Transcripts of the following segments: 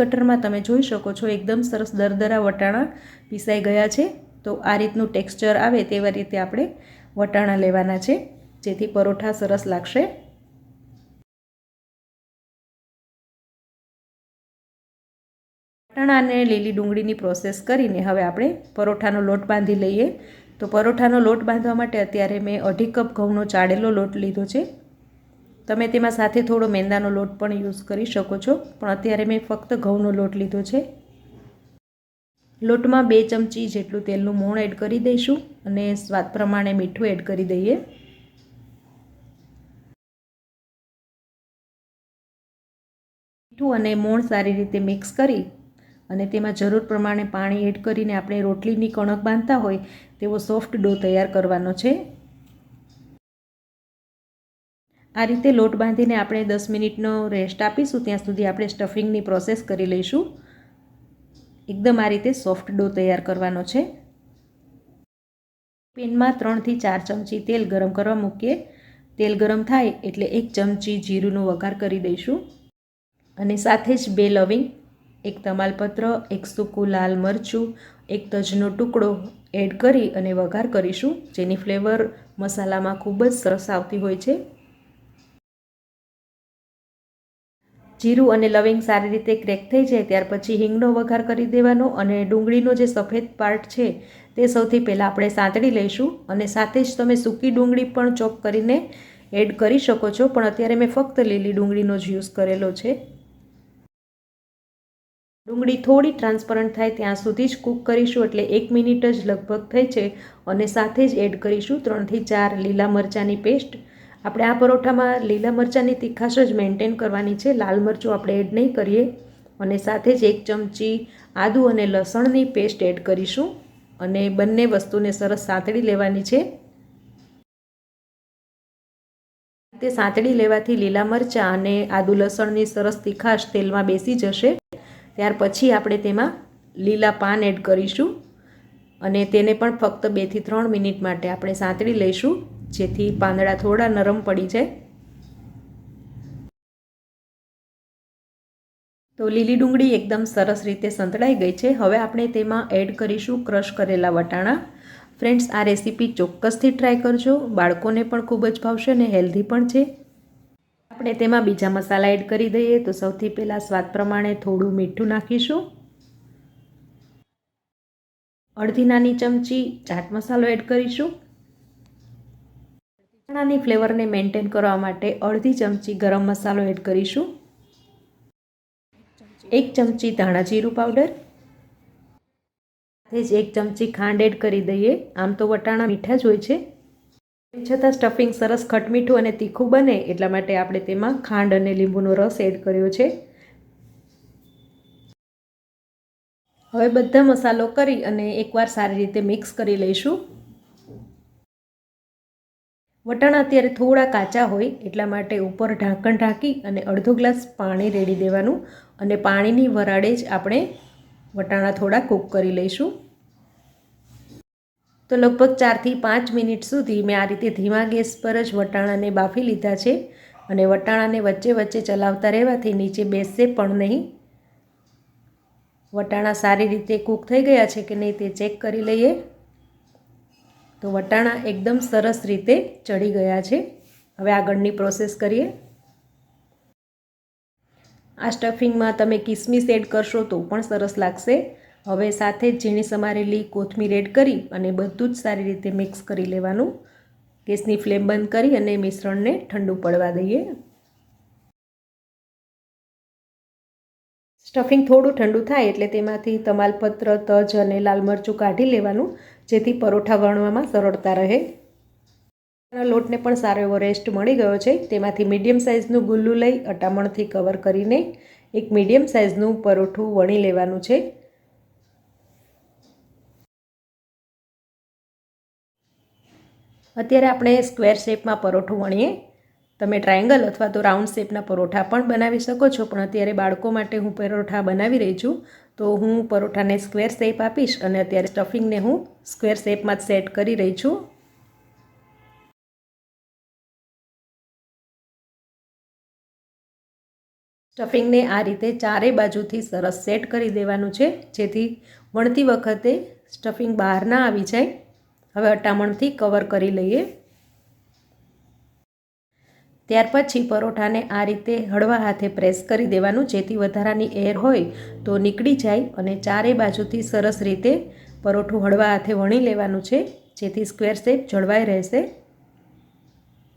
કટરમાં તમે જોઈ શકો છો, એકદમ સરસ દરદરા વટાણા પીસાઈ ગયા છે. તો આ રીતનું ટેક્સચર આવે તેવા રીતે આપણે વટાણા લેવાના છે, જેથી પરોઠા સરસ લાગશે. વટાણા અને લીલી ડુંગળીની પ્રોસેસ કરીને હવે આપણે પરોઠાનો લોટ બાંધી લઈએ. તો પરોઠાનો લોટ બાંધવા માટે અત્યારે મેં અઢી કપ ઘઉંનો ચાળેલો લોટ લીધો છે. તમે તેમાં સાથે થોડો મેંદાનો લોટ પણ યુઝ કરી શકો છો, પણ અત્યારે મેં ફક્ત ઘઉંનો લોટ લીધો છે. લોટમાં બે ચમચી જેટલું તેલનું મોણ એડ કરી દઈશું અને સ્વાદ પ્રમાણે મીઠું એડ કરી દઈએ. મીઠું અને મોણ સારી રીતે મિક્સ કરી અને તેમાં જરૂર પ્રમાણે પાણી એડ કરીને આપણે રોટલીની કણક બાંધતા હોય તેવો સોફ્ટ ડો તૈયાર કરવાનો છે. આ રીતે લોટ બાંધીને આપણે દસ મિનિટનો રેસ્ટ આપીશું. ત્યાં સુધી આપણે સ્ટફિંગની પ્રોસેસ કરી લઈશું. એકદમ આ રીતે સોફ્ટ ડો તૈયાર કરવાનો છે. પેનમાં ત્રણથી ચાર ચમચી તેલ ગરમ કરવા મૂકીએ. તેલ ગરમ થાય એટલે એક ચમચી જીરુંનો વઘાર કરી દઈશું. અને સાથે જ બે લવિંગ, એક તમાલપત્ર, એક સૂકું લાલ મરચું, એક તજનો ટુકડો એડ કરી અને વઘાર કરીશું. જેની ફ્લેવર મસાલામાં ખૂબ જ સરસ આવતી હોય છે. જીરું અને લવિંગ સારી રીતે ક્રેક થઈ જાય ત્યાર પછી હિંગનો વઘાર કરી દેવાનો અને ડુંગળીનો જે સફેદ પાર્ટ છે તે સૌથી પહેલાં આપણે સાંતળી લઈશું અને સાથે જ તમે સૂકી ડુંગળી પણ ચોપ કરીને એડ કરી શકો છો, પણ અત્યારે મેં ફક્ત લીલી ડુંગળીનો જ યુઝ કરેલો છે. ડુંગળી થોડી ટ્રાન્સપરન્ટ થાય ત્યાં સુધી જ કૂક કરીશું એટલે એક મિનિટ જ લગભગ થઈ છે અને સાથે જ એડ કરીશું ત્રણથી ચાર લીલા મરચાંની પેસ્ટ આપણે આ પરોઠામાં લીલા મરચાંની તીખાશ જ મેન્ટેન કરવાની છે. લાલ મરચું આપણે એડ નહીં કરીએ. અને સાથે જ એક ચમચી આદુ અને લસણની પેસ્ટ એડ કરીશું. અને બંને વસ્તુને સરસ સાંતળી લેવાની છે. તે સાંતળી લેવાથી લીલા મરચાં અને આદુ લસણની સરસ તીખાશ તેલમાં બેસી જશે. ત્યાર પછી આપણે તેમાં લીલા પાન એડ કરીશું. અને તેને પણ ફક્ત બેથી ત્રણ મિનિટ માટે આપણે સાંતળી લઈશું. જેથી પાંદડા થોડા નરમ પડી જાય. તો લીલી ડુંગળી એકદમ સરસ રીતે સંતળાઈ ગઈ છે. હવે આપણે તેમાં એડ કરીશું ક્રશ કરેલા વટાણા. ફ્રેન્ડ્સ, આ રેસીપી ચોક્કસથી ટ્રાય કરજો. બાળકોને પણ ખૂબ જ ભાવશે અને હેલ્ધી પણ છે. આપણે તેમાં બીજા મસાલા એડ કરી દઈએ તો સૌથી પહેલાં સ્વાદ પ્રમાણે થોડું મીઠું નાખીશું. અડધી નાની ચમચી ચાટ મસાલો એડ કરીશું. ચણાની ફ્લેવરને મેન્ટેન કરવા માટે અડધી ચમચી ગરમ મસાલો એડ કરીશું. એક ચમચી ધાણા જીરું પાવડર. સાથે જ એક ચમચી ખાંડ એડ કરી દઈએ. આમ તો વટાણા મીઠા જ હોય છે. તેમ છતાં સ્ટફિંગ સરસ ખટમીઠું અને તીખું બને એટલા માટે આપણે તેમાં ખાંડ અને લીંબુનો રસ એડ કર્યો છે. હવે બધા મસાલો કરી અને એકવાર સારી રીતે મિક્સ કરી લઈશું. વટાણા અત્યારે થોડા કાચા હોય એટલા માટે ઉપર ઢાંકણ ઢાંકી અને અડધો ગ્લાસ પાણી રેડી દેવાનું અને પાણીની વરાળે જ આપણે વટાણા થોડા કૂક કરી લઈશું. તો લગભગ ચારથી પાંચ મિનિટ સુધી મેં આ રીતે ધીમા ગેસ પર જ વટાણાને બાફી લીધા છે અને વટાણાને વચ્ચે વચ્ચે ચલાવતા રહેવાથી નીચે બેસશે પણ નહીં. વટાણા સારી રીતે કૂક થઈ ગયા છે કે નહીં તે ચેક કરી લઈએ. તો વટાણા એકદમ સરસ રીતે ચડી ગયા છે. હવે આગળની પ્રોસેસ કરીએ. આ સ્ટફિંગમાં તમે કિસમિસ એડ કરશો તો પણ સરસ લાગશે. હવે સાથે જ ઝીણી સમારેલી કોથમીર એડ કરી અને બધું જ સારી રીતે મિક્સ કરી લેવાનું. ગેસની ફ્લેમ બંધ કરી અને મિશ્રણને ઠંડુ પડવા દઈએ. સ્ટફિંગ થોડું ઠંડુ થાય એટલે તેમાંથી તમાલપત્ર, તજ અને લાલ મરચું કાઢી લેવાનું, જેથી પરોઠા વણવામાં સરળતા રહે. લોટને પણ સારો એવો રેસ્ટ મળી ગયો છે. તેમાંથી મીડિયમ સાઇઝનું ગુલ્લું લઈ અટામણથી કવર કરીને એક મીડિયમ સાઇઝનું પરોઠું વણી લેવાનું છે. અત્યારે આપણે સ્ક્વેર શેપમાં પરોઠું વણીએ. તમે ટ્રાયેંગલ અથવા તો રાઉન્ડ શેપના પરોઠા પણ બનાવી શકો છો, પણ અત્યારે બાળકો માટે હું પરોઠા બનાવી રહી છું, તો હું પરોઠાને સ્ક્વેર શેપ આપીશ અને અત્યારે સ્ટફિંગને હું સ્ક્વેર શેપમાં જ સેટ કરી રહી છું. સ્ટફિંગને આ રીતે ચારે બાજુથી સરસ સેટ કરી દેવાનું છે, જેથી વણતી વખતે સ્ટફિંગ બહાર ના આવી જાય. હવે અટામણથી કવર કરી લઈએ. ત્યાર પછી પરોઠાને આ રીતે હળવા હાથે પ્રેસ કરી દેવાનું. જેથી વધારાની એર હોય તો નીકળી જાય અને ચારે બાજુથી સરસ રીતે પરોઠું હળવા હાથે વણી લેવાનું છે, જેથી સ્ક્વેર શેપ જળવાઈ રહેશે.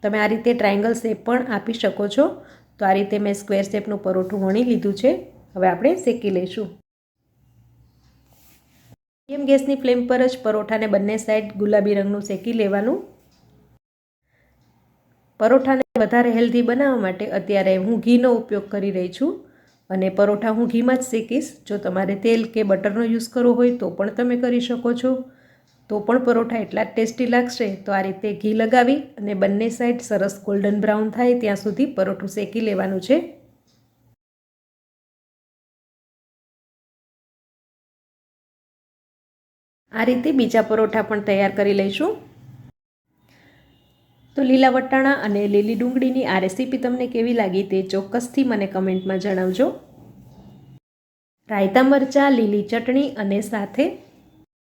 તમે આ રીતે ટ્રાયંગલ શેપ પણ આપી શકો છો. તો આ રીતે મેં સ્ક્વેર શેપનું પરોઠું વણી લીધું છે. હવે આપણે શેકી લઈશું. મીડિયમ ગેસની ફ્લેમ પર જ પરોઠાને બંને સાઈડ ગુલાબી રંગનું શેકી લેવાનું. પરોઠાને વધારે હેલ્ધી બનાવવા માટે અત્યારે હું ઘીનો ઉપયોગ કરી રહી છું અને પરોઠા હું ઘીમાં જ શેકીશ. જો તમારે તેલ કે બટરનો યુઝ કરવો હોય તો પણ તમે કરી શકો છો. તો પણ પરોઠા એટલા જ ટેસ્ટી લાગશે. તો આ રીતે ઘી લગાવી અને બંને સાઈડ સરસ ગોલ્ડન બ્રાઉન થાય ત્યાં સુધી પરોઠું શેકી લેવાનું છે. આ રીતે બીજા પરોઠા પણ તૈયાર કરી લઈશું. તો લીલા વટાણા અને લીલી ડુંગળીની આ રેસીપી તમને કેવી લાગી તે ચોક્કસથી મને કમેન્ટમાં જણાવજો. રાયતા મરચાં, લીલી ચટણી અને સાથે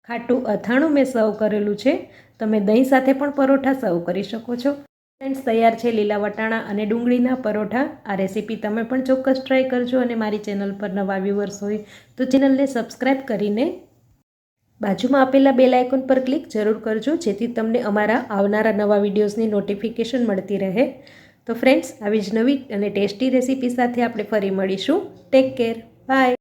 ખાટું અથાણું મેં સર્વ કરેલું છે. તમે દહીં સાથે પણ પરોઠા સર્વ કરી શકો છો. ફ્રેન્ડ્સ, તૈયાર છે લીલા વટાણા અને ડુંગળીના પરોઠા. આ રેસીપી તમે પણ ચોક્કસ ટ્રાય કરજો અને મારી ચેનલ પર નવા વ્યૂવર્સ હોય તો ચેનલને સબસ્ક્રાઈબ કરીને બાજુમાં આપેલા બેલ આઇકોન પર ક્લિક જરૂર કરજો, જેથી તમને અમારા આવનારા નવા વિડીયોઝની નોટિફિકેશન મળતી રહે. તો ફ્રેન્ડ્સ, આવી જ નવી અને ટેસ્ટી રેસીપી સાથે આપણે ફરી મળીશું. Take care bye